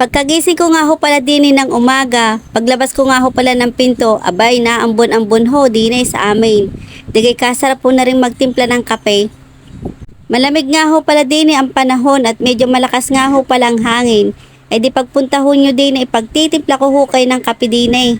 Pagkagising ko nga ho pala din ng umaga, paglabas ko nga ho pala ng pinto, abay na ambon-ambon ho din sa amin. Digay kasarap po na rin magtimpla ng kape. Malamig nga ho pala din ang panahon at medyo malakas nga ho pala ang hangin. E di pagpunta ho nyo din ipagtitimpla ko ho kayo ng kape din eh.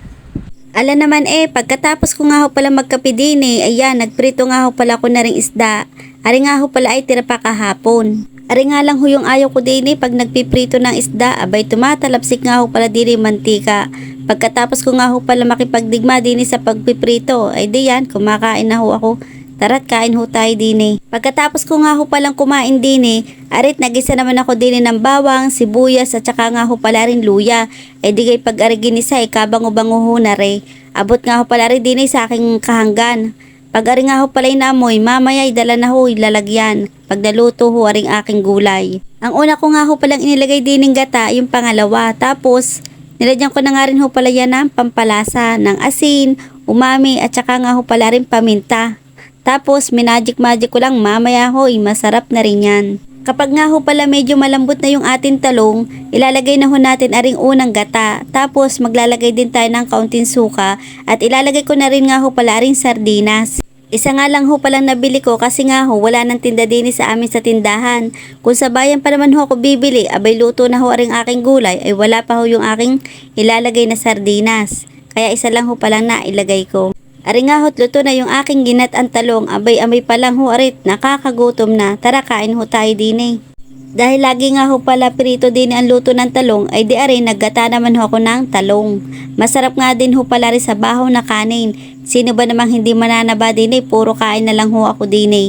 Ala naman eh, pagkatapos ko nga ho pala magkape din eh, ayan, nagprito nga ho pala ko na ring isda. Ari nga ho pala ay tira pa kahapon. Ari nga lang ho yung ayaw ko din eh, pag nagpiprito ng isda, abay tumatalapsik nga ho pala din yung mantika. Pagkatapos ko nga ho pala makipagdigma din eh sa pagpiprito, ay di yan, kumakain na ho ako. Tara't kain ho tayo din eh. Pagkatapos ko nga ho palang kumain din eh, arit nagisa naman ako din eh ng bawang, sibuyas at saka nga ho pala rin luya. Eh di kay pag ariginisa eh, kabango-bango ho na re. Abot nga ho pala rin din eh sa aking kahanggan. Pag ari nga ho pala inamoy, mamaya ay dala na ho ilalagyan. Pag naluto ho aring aking gulay. Ang una ko nga ho palang inilagay din ng gata, yung pangalawa. Tapos, nilagyan ko na nga rin ho pala yan ng pampalasa, ng asin, umami at saka nga ho pala rin paminta. Tapos, minagic-magic ko lang mamaya hoy, masarap na rin yan. Kapag nga ho pala medyo malambot na yung ating talong, ilalagay na ho natin aring unang gata. Tapos, maglalagay din tayo ng kaunting suka at ilalagay ko na rin nga ho pala aring sardinas. Isa nga lang ho palang nabili ko kasi nga ho wala nang tinda din sa amin sa tindahan. Kung sa bayan pa naman ho ako bibili, abay luto na ho aring aking gulay ay wala pa ho yung aking ilalagay na sardinas. Kaya isa lang ho palang na ilagay ko. Ari nga ho't luto na yung aking ginat ang talong, abay-amay pa lang ho arit, nakakagutom na, tara kain ho tayo din eh. Dahil lagi nga ho pala prito din ang luto ng talong, ay di ari naggata naman ho ako ng talong. Masarap nga din ho pala rin sa bahaw na kanin. Sino ba namang hindi mananaba din eh, puro kain na lang ho ako din eh.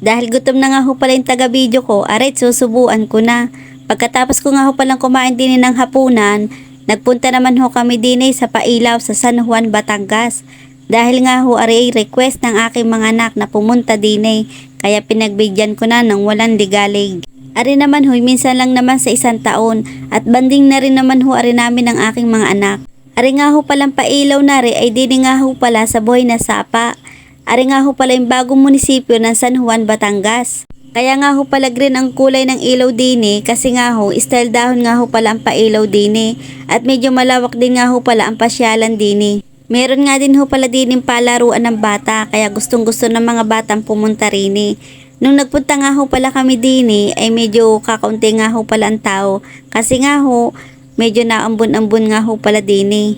Dahil gutom na nga ho pala yung taga-video ko, arit susubuan ko na. Pagkatapos ko nga ho palang kumain din eh ng hapunan, nagpunta naman ho kami din eh sa Pailaw sa San Juan, Batangas. Dahil nga ho ari request ng aking mga anak na pumunta din eh, kaya pinagbigyan ko na ng walang ligalig. Ari naman hoy, minsan lang naman sa isang taon at banding na rin naman ho ari namin ng aking mga anak. Ari nga ho palang pailaw na rin ay dini nga ho pala sa buhay na sapa. Ari nga ho pala yung bagong munisipyo ng San Juan, Batangas. Kaya nga ho pala green ang kulay ng ilaw dini kasi nga ho style dahon nga ho pala ang pailaw dini at medyo malawak din nga ho pala ang pasyalan dini. Meron nga din ho pala din yung palaruan ng bata kaya gustong gusto ng mga batang pumunta rin eh. Nung nagpunta nga ho pala kami din eh, ay medyo kakaunti nga ho pala ang tao kasi nga ho medyo naambon-ambon nga ho pala din eh.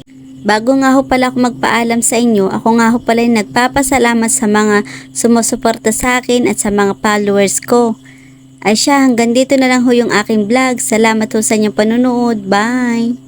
Bago nga ho pala ako magpaalam sa inyo, ako nga ho pala yung nagpapasalamat sa mga sumusuporta sa akin at sa mga followers ko. Ay siya, hanggang dito na lang ho yung aking vlog. Salamat ho sa inyong panunood. Bye!